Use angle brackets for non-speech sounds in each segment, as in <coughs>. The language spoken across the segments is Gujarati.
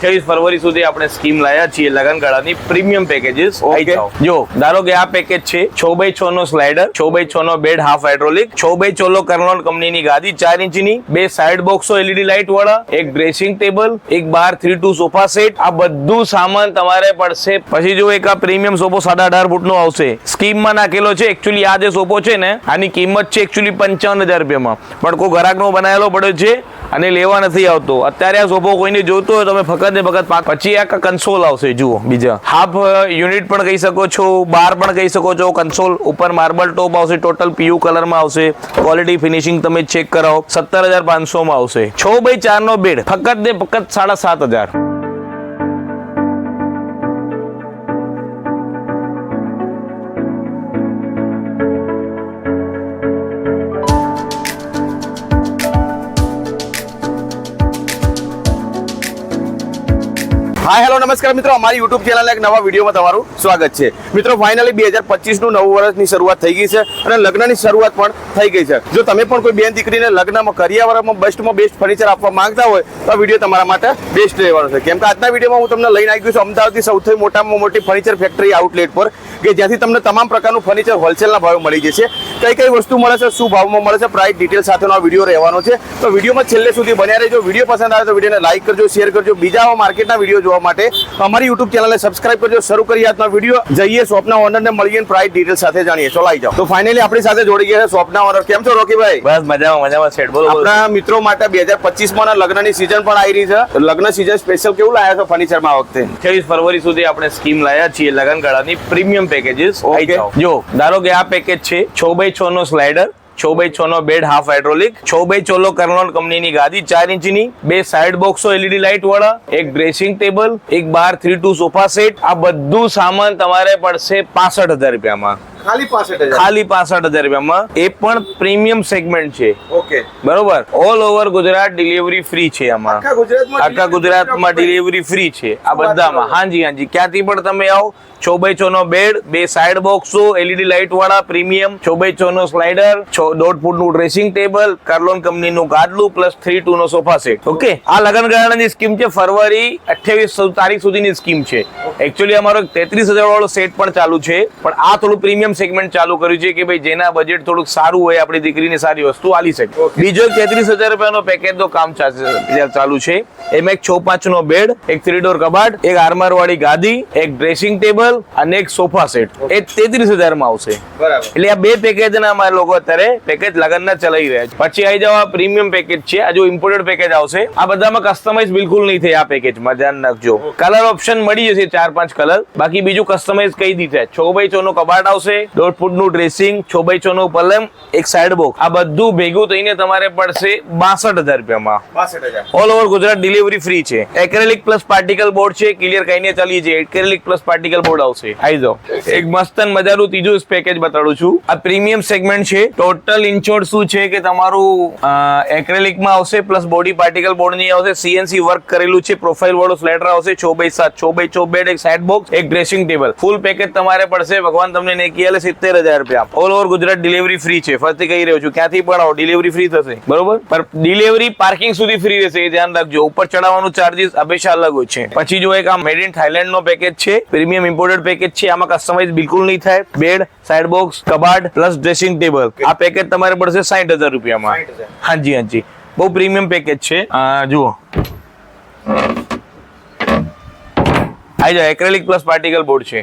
અઠ્યાવીસ ફરવરી સુધી આપણે સ્કીમ લાયા છીએ લગનગાળાની પ્રીમિયમ પેકેજીસ. જો ધારો કે આ પેકેજ છે છ બાય છ નો સ્લાઇડર છ બાય છ નો બેડ હાફ હાઇડ્રોલિક છ બાય ચોલો નો કર્નોલ કંપનીની ગાદી ચાર ઇંચની બે સાઇડ બોક્સો એલઈડી લાઇટ વાળા એક ડ્રેસિંગ ટેબલ એક બાર થ્રી ટુ સોફા સેટ આ બધું સામાન તમારે પડશે. પછી જો એક આ પ્રીમિયમ સોફો સાડા અઢાર ફૂટ નો આવશે. સ્કીમમાં નાખેલો છે એકચ્યુઅલી આ જે સોફો છે ને આની કિંમત છે એકચ્યુઅલી પંચાવન હજાર રૂપિયામાં. પણ કોઈ ગ્રાહકનો બનાવેલો પડ્યો છે અને લેવા નથી આવતો. અત્યારે આ સોફો કોઈને જોતો હોય તમે ફક્ત ને ફક્ત પછી આ કન્સોલ આવશે, જુઓ, બીજા. હાફ યુનિટ પણ કહી શકો છો, બાર પણ કહી શકો છો કન્સોલ ઉપર માર્બલ ટોપ આવશે ટોટલ પીયુ કલરમાં આવશે. ક્વોલિટી ફિનિશિંગ તમે ચેક કરાવો, સત્તર હજાર પાંચસો માં આવશે. છ બાય ચાર નો બેડ ફક્ત ને ફક્ત સાડા સાત હજાર. નમસ્કાર મિત્રો, અમારી યુટ્યુબ ચેનલ એક નવા વિડીયોમાં તમારું સ્વાગત છે. મિત્રો ફાઇનલી બે હજાર પચીસનું નવું વર્ષની શરૂઆત થઈ ગઈ છે અને લગ્નની શરૂઆત પણ થઈ ગઈ છે. જો તમે પણ કોઈ બેન દીકરીને લગ્નમાં, કરિયાવરમાં બેસ્ટમાં બેસ્ટ ફર્નિચર આપવા માંગતા હોય, તો આ વીડિયો તમારા માટે બેસ્ટ રહેવાનો છે. કેમ કે આજના વિડીયોમાં હું તમને લઈને આવી ગયું છું અમદાવાદની સૌથી મોટામાં મોટી ફર્નિચર ફેક્ટરી આઉટલેટ પર. કે જ્યાંથી તમને તમામ પ્રકારનું ફર્નિચર હોલસેલના ભાવે મળી જશે. કઈ કઈ વસ્તુ મળે છે શું ભાવમાં મળે છે પ્રાઇસ ડિટેલ સાથેનો આ વીડિયો રહેવાનો છે. તો વિડીયોમાં છેલ્લે સુધી બન્યા રહેજો. વીડિયો પસંદ આવે તો વિડીયોને લાઇક કરજો શેર કરજો. બીજા આવા માર્કેટના વીડિયો જોવા માટે અમારી યુટ્યુબ ચેનલને સબસ્ક્રાઇબ કરજો. શરૂ કરીએ આજનો વીડિયો જઈએ શોપના ઓનરને મળીએ પ્રાઇસ ડિટેલ સાથે જાણીએ. ચલો આવી જાઓ. તો ફાઇનલી આપણી સાથે જોડી ગયા છે શોપના ઓનર કેમ છો રોકીભાઈ? બસ મજામાં મજામાં. સેટ બોલો. આપણા મિત્રો માટે બે હજાર પચીસમાં લગ્નની સિઝન પણ આવી રહી છે. લગ્ન સિઝન સ્પેશિયલ કેવું લાયા છો ફર્નિચરમાં આ વખતે? અઠ્યાવીસ ફરવરી સુધી આપણે સ્કીમ લાયા છીએ લગનગાળાની પ્રીમિયમ પેકેજીસ Okay. જો ધારો કે આ પેકેજ છે છ બાય છ નો સ્લાઇડર છ બાય છ નો બેડ હાફ હાઇડ્રોલિક છ બાય ચોલો કર્નોલ કંપનીની ગાદી ચાર ઇંચની બે સાઇડ બોક્સો એલઈડી લાઇટ વાળા એક ડ્રેસિંગ ટેબલ એક બાર થ્રી ટુ સોફા સેટ આ બધું સામાન તમારે પડશે પાસઠ હજાર રૂપિયામાં ખાલી પાસઠ ખાલી પાસઠ હજાર રૂપિયામાં એ પણ પ્રીમિયમ સેગમેન્ટ છે. ઓકે. બરોબર? All over Gujarat delivery free છે આમાં. આખા ગુજરાતમાં આખા ગુજરાતમાં ડિલિવરી ફ્રી છે આ બધામાં. હાજી હાજી. ક્યાંથી પણ તમે આવો છ બાય છ નો બેડ બે સાઇડ બોક્સો એલઈડી લાઇટ વાળા પ્રીમિયમ છ બાય છ નો સ્લાઇડર છ દોઢ ફૂટનું ડ્રેસિંગ ટેબલ કાર્લોન કંપનીનું ગાદલું પ્લસ થ્રી ટુ નો સોફા સેટ ઓકે. આ લગન ગાળાની સ્કીમ છે. ફરવરી અઠ્યાવીસ તારીખ સુધીની સ્કીમ છે. એકચ્યુઅલી અમારો તેત્રીસ હજાર વાળો સેટ પણ ચાલુ છે. પણ આ થોડું પ્રીમિયમ સેગમેન્ટ ચાલુ કર્યું છે કે ભાઈ જેના બજેટ થોડુંક સારું હોય આપણી દીકરીની સારી વસ્તુ આલી શકે. બીજો એક તેત્રીસ હજાર રૂપિયાનો પેકેજ નો કામ ચાલુ છે. એમાં એક છ પાંચ નો બેડ એક થ્રી ડોર કબાટ એક આર્મર વાળી ગાદી એક ડ્રેસિંગ ટેબલ અને એક સોફા સેટ એ તેત્રીસ હજારમાં આવશે. બરાબર. એટલે આ બે પેકેજ ના અમારા લોકો અત્યારે પેકેજ લગનના ચલાવી રહ્યા છે. પછી આવી જવા પ્રીમિયમ પેકેજ છે. આ જો ઇમ્પોર્ટેડ પેકેજ આવશે આ બધામાં કસ્ટમાઇઝ બિલકુલ નહીં થાય આ પેકેજમાં ધ્યાન રાખજો. કલર ઓપ્શન મળી જશે ચાર પાંચ કલર બાકી બીજું કસ્ટમાઇઝ કહી દીધા છ બાય છ નો કબાટ આવશે દોઢ ફૂટનું ડ્રેસિંગ છ બાય છ નું પલંગ એક સાઈડ બોક્સ આ બધું ભેગું થઈને તમારે પડશે બાસઠ હજાર રૂપિયામાં. All over Gujarat delivery free છે. એક્રેલિક પ્લસ પાર્ટિકલ બોર્ડ છે. ક્લિયર કહીને ચાલી છે એક્રેલિક પ્લસ પાર્ટિકલ બોર્ડ આવશે. આવી જાઓ. એક મસ્ત મજાનું ત્રીજું પેકેજ બતાડું છું. આ પ્રીમિયમ સેગમેન્ટ છે. ટોટલ ઇન્ચોર્ડ શું છે કે તમારું એક્રેલિકમાં આવશે પ્લસ બોડી પાર્ટિકલ બોર્ડની આવશે. સીએનસી વર્ક કરેલું છે. પ્રોફાઇલ વાળો સ્લેટર આવશે. છ બાય સાત છ બાય છ બેડ એક સાઈડ બોક્સ એક ડ્રેસિંગ ટેબલ ફૂલ પેકેજ તમારે પડશે. ભગવાન તમને નેકી આલે સિત્તેર હજાર રૂપિયા all over Gujarat delivery free છે. ફરીથી કહી રહ્યો છું ક્યાંથી પણ આવો ડિલિવરી ફ્રી થશે. બરોબર? પણ ડિલિવરી પાર્કિંગ સુધી ફ્રી રહેશે એ ધ્યાન રાખજો. ઉપર ચડાવવાનું ચાર્જીસ હંમેશા અલગ હોય છે. પછી જો એક આ મેડ ઇન થાઈલેન્ડ નો પેકેજ છે પ્રીમિયમ ઇમ્પોર્ટેડ પેકેજ છે આમાં કસ્ટમાઇઝ બિલકુલ નહીં થાય. બેડ સાઇડ બોક્સ કબાટ પ્લસ ડ્રેસિંગ ટેબલ આ પેકેજ તમારે પડશે સાઠ હજાર રૂપિયામાં. હાજી હાજી. બહુ પ્રીમિયમ પેકેજ છે. આ જુઓ. આવી જાય એક્રેલિક પ્લસ પાર્ટિકલ બોર્ડ છે.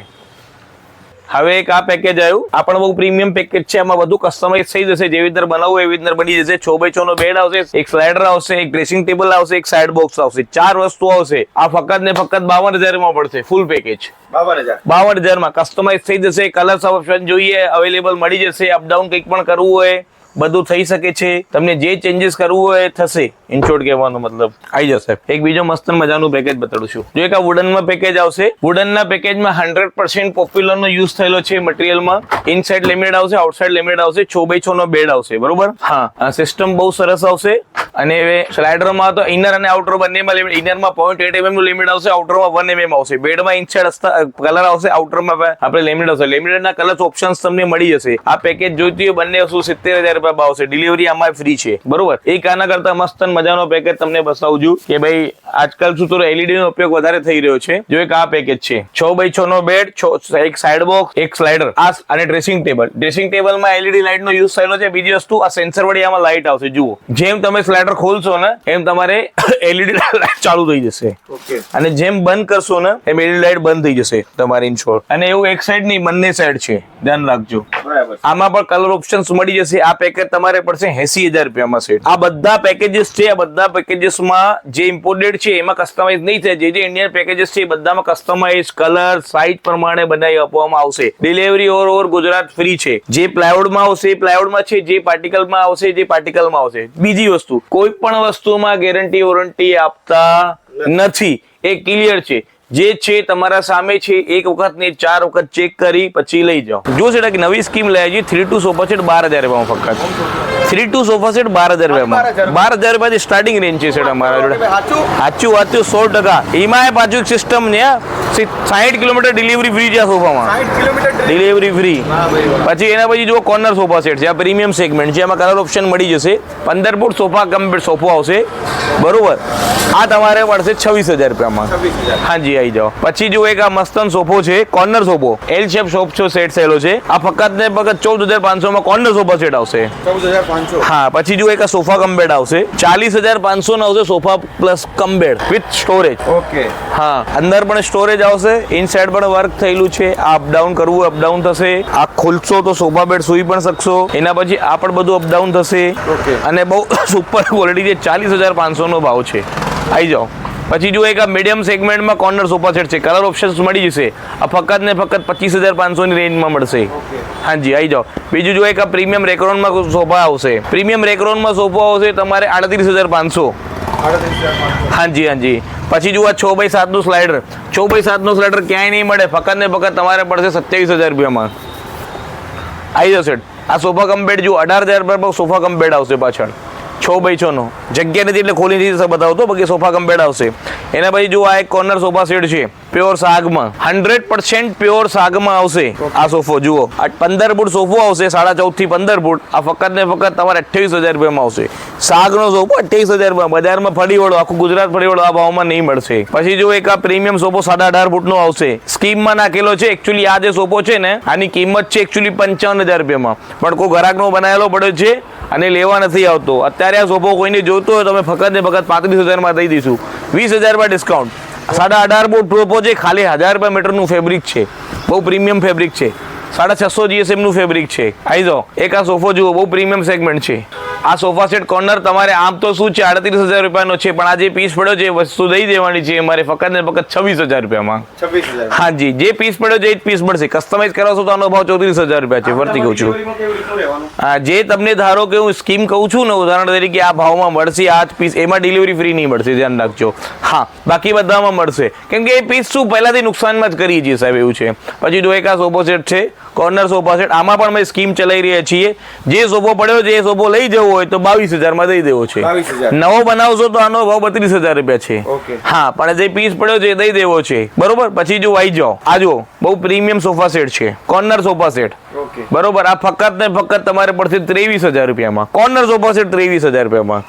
હવે એક આ પેકેજ આવ્યું. આ પણ બહુ પ્રીમિયમ પેકેજ છે. આમાં બધું કસ્ટમાઇઝ થઈ જશે. જેવી રીતે બનાવવું એવી રીતે બની જશે. છો બાય છ નો બેડ આવશે. એક સ્લાઇડર આવશે એક ડ્રેસિંગ ટેબલ આવશે એક સાઇડ બોક્સ આવશે. ચાર વસ્તુ આવશે. આ ફક્ત ને ફક્ત બાવન હજારમાં પડશે. ફૂલ પેકેજ બાવન હજારમાં કસ્ટમાઇઝ થઈ જશે. કલર્સ ઓપ્શન જોઈએ. અવેલેબલ મળી જશે. અપડાઉન કંઈક પણ કરવું હોય બધું થઈ શકે છે. તમને જે ચેન્જીસ કરવું હોય એ થશે. ઇનશોર્ટ કહેવાનો મતલબ આવી જશે. એક બીજો મસ્ત મજાનું પેકેજ બતાડું છું. જો એક આ વુડનમાં પેકેજ આવશે વુડન ના પેકેજમાં હંડ્રેડ પર્સન્ટ પોપ્યુલર નો યુઝ થયેલો છે મટીરિયલમાં ઇનસાઇડ લેમિનેટ આવશે આઉટસાઇડ લેમિનેટ આવશે, છ બાય છ નો બેડ આવશે, બરોબર? હા સિસ્ટમ બહુ સરસ આવશે. અને સ્લાઇડરમાં તો ઇનર અને આઉટર બંનેમાં લિમિટ ઇનરમાં પોઈન્ટ એટ એમએમનું લિમિટ આવશે આઉટરમાં વન એમએમ આવશે. બેડમાં ઇનસાઇડ કલર આવશે આઉટરમાં આપણે લેમિનેટ આવશે. લેમિનેટના કલર ઓપ્શન્સ તમને મળી જશે. આ પેકેજ જોઈતી હોય, બંને વસ્તુ સિત્તેર હજાર રૂપિયા આવશે. ડિલિવરી આમાં ફ્રી છે. બરોબર? એક આના કરતા મસ્ત મજાનો પેકેજ તમને બતાવું છું કે ભાઈ આજકાલ શું તો એલઈડી નો ઉપયોગ વધારે થઈ રહ્યો છે. જો એક આ પેકેજ છે. છ બાય છ નો બેડ એક સાઈડ બોક્સ એક સ્લાઇડર આ અને ડ્રેસિંગ ટેબલ ડ્રેસિંગ ટેબલમાં એલઈડી લાઇટ નો યુઝ થયેલો છે. બીજી વસ્તુ આ સેન્સર વડે આમાં લાઇટ આવશે. જુઓ. જેમ તમે સ્લાઇડર ખોલશો ને એમ તમારે <coughs> એલઈડી લાઇટ ચાલુ થઈ જશે. અને જેમ બંધ કરશો ને એમ એલઈડી લાઇટ બંધ થઈ જશે તમારી ઇન્શોર અને એવું એક સાઈડ નહીં બંને સાઈડ છે. ધ્યાન રાખજો. આમાં પણ કલર ઓપ્શન્સ મળી જશે. આ પેકેજ તમારે પડશે એસી હજાર રૂપિયામાં સેટ આ બધા પેકેજીસ છે આ બધા પેકેજીસમાં જે ઇમ્પોર્ટેડ છે એમાં કસ્ટમાઇઝ નહીં થાય. જે જે ઇન્ડિયન પેકેજીસ છે એ બધામાં કસ્ટમાઇઝ કલર સાઇઝ પ્રમાણે બનાવી આપવામાં આવશે. Delivery over over Gujarat free છે. જે પ્લાયવુડમાં આવશે એ પ્લાયવુડમાં છે. જે પાર્ટિકલમાં આવશે જે પાર્ટિકલમાં આવશે. બીજી વસ્તુ કોઈ પણ વસ્તુમાં ગેરંટી વોરંટી આપતા નથી. એ ક્લિયર છે. જે છે તમારા સામે છે એક વખત ને ચાર વખત ચેક કરી પછી લઈ જાઓ. જો છે કે નવી સ્કીમ લઈ છે થ્રી ટુ સોફા સેટ બાર હજાર રૂપિયામાં ફક્ત. થ્રી ટુ સોફા સેટ બાર હજાર રૂપિયામાં. બાર હજાર રૂપિયાથી સ્ટાર્ટિંગ રેન્જ છે સેટ અમારા જોડે. સાચું? સાચું સો ટકા. એમાં પાછું સિસ્ટમ ને સાઠ કિલોમીટર ડિલિવરી ફ્રી છે આ સોફામાં. Delivery free. પછી એના પછી જો કોર્નર સોફા સેટ છે. આ પ્રીમિયમ સેગમેન્ટ છે. એમાં કલર ઓપ્શન મળી જશે. પંદર ફૂટ સોફા કમ્પ્લીટ સોફો આવશે. બરોબર? આ તમારે પડશે છવ્વીસ હજાર રૂપિયામાં. હાજી આવી જાઓ. પછી જો એક આ મસ્તન સોફો છે કોર્નર સોફો. એલ શેપ સોફો સેટ થયેલો છે. આ ફક્ત ને ફક્ત ચૌદ હજાર પાંચસો માં કોર્નર સોફા સેટ આવશે હા પછી જો એક આ સોફા કમ્બેડ આવશે. ચાલીસ હજાર પાંચસો નો આવશે sofa plus cum bed with storage okay હા અંદર પણ સ્ટોરેજ આવશે. ઇનસાઇડ પણ વર્ક થયેલું છે. આ અપડાઉન કરવું અપડાઉન થશે. આ ખોલશો તો સોફા બેડ સુઈ પણ શકશો. એના પછી આ પણ બધું અપડાઉન થશે. અને બહુ <laughs> સુપર ક્વોલિટી છે. ચાલીસ હજાર પાંચસોનો ભાવ છે. આવી જાઓ. પછી જો એક આ મીડિયમ સેગમેન્ટમાં કોર્નર સોફા સેટ છે. કલર ઓપ્શન્સ મળી જશે. આ ફક્ત ને ફક્ત પચીસ હજાર પાંચસોની રેન્જમાં મળશે. હાજી આવી જાઓ. બીજું જો એક આ પ્રીમિયમ રેક્રોનમાં સોફા આવશે. પ્રીમિયમ રેક્રોનમાં સોફા આવશે તમારે આડત્રીસ હજાર પાંચસો. આડત્રીસ હજાર પાંચસો. હાજી હાજી. પછી જુઓ છ બાય સાતનું સ્લાઇડર છ બાય સાતનું સ્લાઇડર ક્યાંય નહીં મળે. ફક્ત ને ફક્ત તમારે પડશે સત્યાવીસ હજાર રૂપિયામાં. આવી જશે. આ સોફા કમ જુઓ અઢાર હજાર પર સોફા કમ આવશે પાછળ. છ બાય છનો જગ્યા નથી એટલે ખોલી નથી બતાવતો બાકી સોફા કમ બેડ આવશે એના પછી જો આ એક કોર્નર સોફા સેટ છે પ્યોર સાગમાં હંડ્રેડ પર્સન્ટ પ્યોર સાગમાં આવશે આ સોફો, જુઓ. આ પંદર ફૂટ સોફો આવશે, સાડા ચૌદથી પંદર ફૂટ આ ફક્ત ને ફક્ત તમારે અઠ્યાવીસ હજાર રૂપિયામાં આવશે. સાગનો સોફો અઠ્યાવીસ હજાર રૂપિયા બજારમાં ફરી વળો, આખું ગુજરાત ફરી વળો, આ ભાવમાં નહીં મળશે. પછી જો એક આ પ્રીમિયમ સોફો સાડા અઢાર ફૂટનો આવશે. સ્કીમમાં નાખેલો છે એકચ્યુઅલી આ જે સોફો છે ને, આની કિંમત છે એકચ્યુઅલી પંચાવન હજાર રૂપિયામાં. પણ કોઈ ઘરાકનો બનાવેલો પડ્યો છે અને લેવા નથી આવતો. અત્યારે આ સોફો કોઈને જોતો હોય તો અમે ફક્ત ને ફક્ત પાંત્રીસ હજારમાં દઈ દઈશું. વીસ હજારમાં ડિસ્કાઉન્ટ સાડા અઢાર ફૂટ સોફો છે, ખાલી હજાર રૂપિયા મીટરનું ફેબ્રિક છે. બહુ પ્રીમિયમ ફેબ્રિક છે. સાડા છસો જીએસએમનું ફેબ્રિક છે. આવી જાઓ. એક આ સોફો જુઓ, બહુ પ્રીમિયમ સેગમેન્ટ છે. આ સોફા સેટ કોર્નર તમારે આમ તો શું છે? આડત્રીસ હજાર રૂપિયાનો છે પણ આ જે પીસ પડ્યો છે વસ્તુ દઈ દેવાની છે અમારે ફક્ત ને ફક્ત છવ્વીસ હજાર રૂપિયામાં. હા જી હાજી જે પીસ પડ્યો છે એ જ પીસ મળશે. કસ્ટમાઇઝ કરાવશો તો આનો ભાવ ચોત્રીસ હજાર રૂપિયા છે ફરતી કહું છું. હા જે તમને ધારો કે હું સ્કીમ કહું છું ને ઉદાહરણ તરીકે આ ભાવમાં મળશે આ જ પીસ એમાં ડિલિવરી ફ્રી નહીં મળશે ધ્યાન રાખજો. હા બાકી બધામાં મળશે. કેમ કે એ પીસ શું પહેલાથી નુકસાનમાં જ કરીએ છીએ સાહેબ એવું છે. પછી જો એક આ સોફો સેટ છે કોર્નર સોફા સેટ આમાં પણ અમે સ્કીમ ચલાવી રહ્યા છીએ. જે સોફો પડ્યો છે એ સોફો લઈ જવો હોય તો બાવીસ હજારમાં દઈ દેવો છે. નવો બનાવશો તો આનો ભાવ બત્રીસ હજાર રૂપિયા છે. હા પણ જે પીસ પડ્યો છે એ દઈ દેવો છે. બરોબર? પછી જો આવી જાઓ. આ જો બહુ પ્રીમિયમ સોફા સેટ છે. કોર્નર સોફા સેટ બરોબર આ ફક્ત ને ફક્ત તમારે પડશે ત્રેવીસ હજાર રૂપિયામાં. કોર્નર સોફા સેટ ત્રેવીસ હજાર રૂપિયામાં.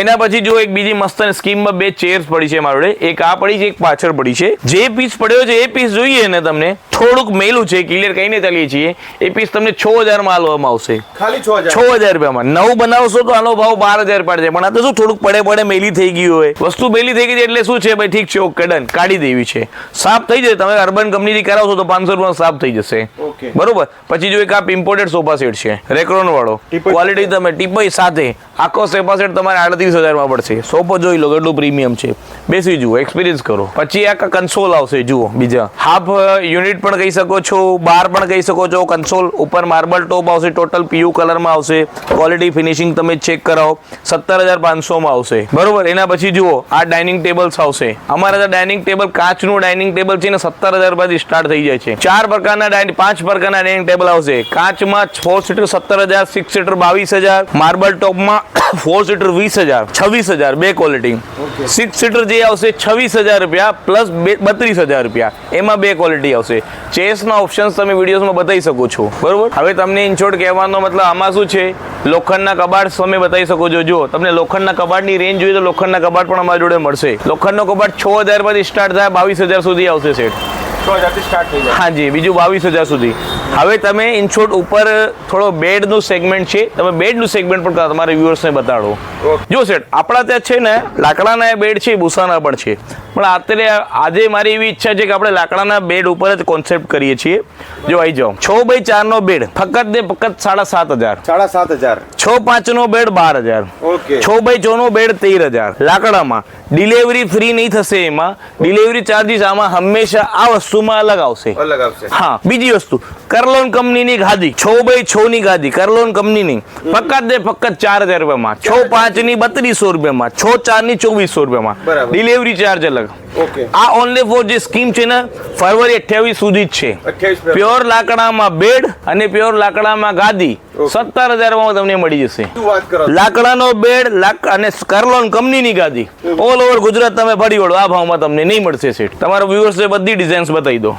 એના પછી જો એક બીજી મસ્ત સ્કીમમાં બે ચેર્સ પડી છે મારા એક આ પડી છે એક પાછળ પડી છે. જે પીસ પડ્યો છે એ પીસ જોઈએ ને તમને. થોડુંક મેલું છે ક્લિયર કહીને ચાલીએ છીએ. એ પીસ તમને છ હજારમાં આલવામાં આવશે. ખાલી છ છ હજાર રૂપિયામાં. નવ બનાવશો તો આનો ભાવ બાર હજાર પડશે. પણ આ તો શું થોડુંક પડે પડે મેલી થઈ ગયું હોય. વસ્તુ મેલી થઈ ગઈ છે એટલે શું છે ભાઈ? ઠીક છે ઓકે ડન કાઢી દેવી છે. સાફ થઈ જશે. તમે અર્બન કંપનીથી કરાવશો તો પાંચસો રૂપિયા સાફ થઈ જશે. બરોબર. પછી જો એક આ ઇમ્પોર્ટેડ સોફા સેટ છે રેક્રોન વાળો ક્વોલિટી તમે ટીપોઈ સાથે આખો સેપાસેટ સેટ તમારે આડત્રીસ હજારમાં પડશે. સોફો જોઈ લો, કેટલું પ્રીમિયમ છે. બેસી જુઓ એક્સપિરિયન્સ કરો. પછી આ કન્સોલ આવશે, જુઓ, બીજા. હાફ યુનિટ પણ કહી શકો છો, બાર પણ કહી શકો છો કન્સોલ ઉપર માર્બલ ટોપ આવશે ટોટલ પીયુ કલરમાં આવશે. ક્વોલિટી ફિનિશિંગ તમે ચેક કરાવો, સત્તર હજાર પાંચસોમાં આવશે. બરોબર, એના પછી જુઓ, આ ડાઇનિંગ ટેબલ્સ આવશે. અમારા ત્યાં ડાઇનિંગ ટેબલ કાચનું ડાઇનિંગ ટેબલ છે ને, સત્તર હજાર રૂપિયાથી સ્ટાર્ટ થઈ જાય છે. ચાર પ્રકારના ડાઇનિંગ પાંચ પ્રકારના ડાઇનિંગ ટેબલ આવશે. કાચમાં ફોર સીટર, સત્તર હજાર સિક્સ સીટર, બાવીસ હજાર. માર્બલ ટોપમાં <coughs> ફોર સીટર વીસ હજાર છવ્વીસ હજાર બે ક્વોલિટી સિક્સ સીટર જે આવશે છવ્વીસ હજાર રૂપિયા પ્લસ બત્રીસ હજાર રૂપિયા. એમાં બે ક્વોલિટી આવશે. ચેસના ઓપ્શન્સ તમે વિડીયોઝમાં બતાવી શકો છો. બરોબર? હવે તમને ઇન્શોર્ટ કહેવાનો મતલબ આમાં શું છે? લોખંડના કબાટ તમે બતાવી શકો છો. જો તમને લોખંડના કબાટની રેન્જ જોઈએ તો લોખંડના કબાટ પણ અમારી જોડે મળશે. લોખંડનો કબાટ છ હજાર પરથી સ્ટાર્ટ થાય બાવીસ હજાર સુધી આવશે સેટ હજારથી સ્ટાર્ટ થઈ જાય. હાજી બીજું બાવીસ હજાર સુધી. હવે તમે ઇનશોર્ટ ઉપર થોડો બેડનું સેગમેન્ટ છે તમે બેડનું સેગમેન્ટ પણ તમારા વ્યુઅર્સને બતાડો. જો સેટ આપણા ત્યાં છે ને લાકડાના બેડ છે ભૂસાના પણ છે. પણ અત્યારે આજે મારી એવી ઈચ્છા છે કે આપણે લાકડાના બેડ ઉપર જ કોન્સેપ્ટ કરીએ છીએ. જો આવી જાઓ. છ બાય ચારનો બેડ. ફક્ત ને ફક્ત સાડા સાત હજાર. સાડા સાત હજાર. છ પાંચનો બેડ બાર હજાર. છ બાય ચોનો બેડ તેર હજાર. લાકડામાં ડિલિવરી ફ્રી નહીં થશે એમાં. ડિલિવરી ચાર્જીસ આમાં હંમેશા આ વસ્તુમાં અલગ આવશે. અલગ આવશે. હા બીજી વસ્તુ. કરલોન કંપનીની ગાદી. છ બાય છ ની ગાદી કરલોન કંપનીની. ફક્ત ને ફક્ત ચાર હજાર રૂપિયામાં. છ પાંચની બત્રીસો રૂપિયામાં. છ ચારની ચોવીસો રૂપિયામાં. ડિલિવરી ચાર્જ અલગ. આ ઓનલી ફોર જે સ્કીમ છે ને ફરવરી અઠ્યાવીસ સુધી જ છે. પ્યોર લાકડામાં બેડ અને પ્યોર લાકડામાં ગાદી. સત્તર સત્તર હજારમાં તમને મળી જશે? લાકડાનો બેડ લાક અને કરલોન કંપનીની ગાદી. ઓલ ઓવર ગુજરાત તમે ફરી વળો. આ ભાવમાં તમને નહીં મળશે સીટ તમારા વ્યુઅર્સ બધી ડિઝાઇન્સ બતાવી દો.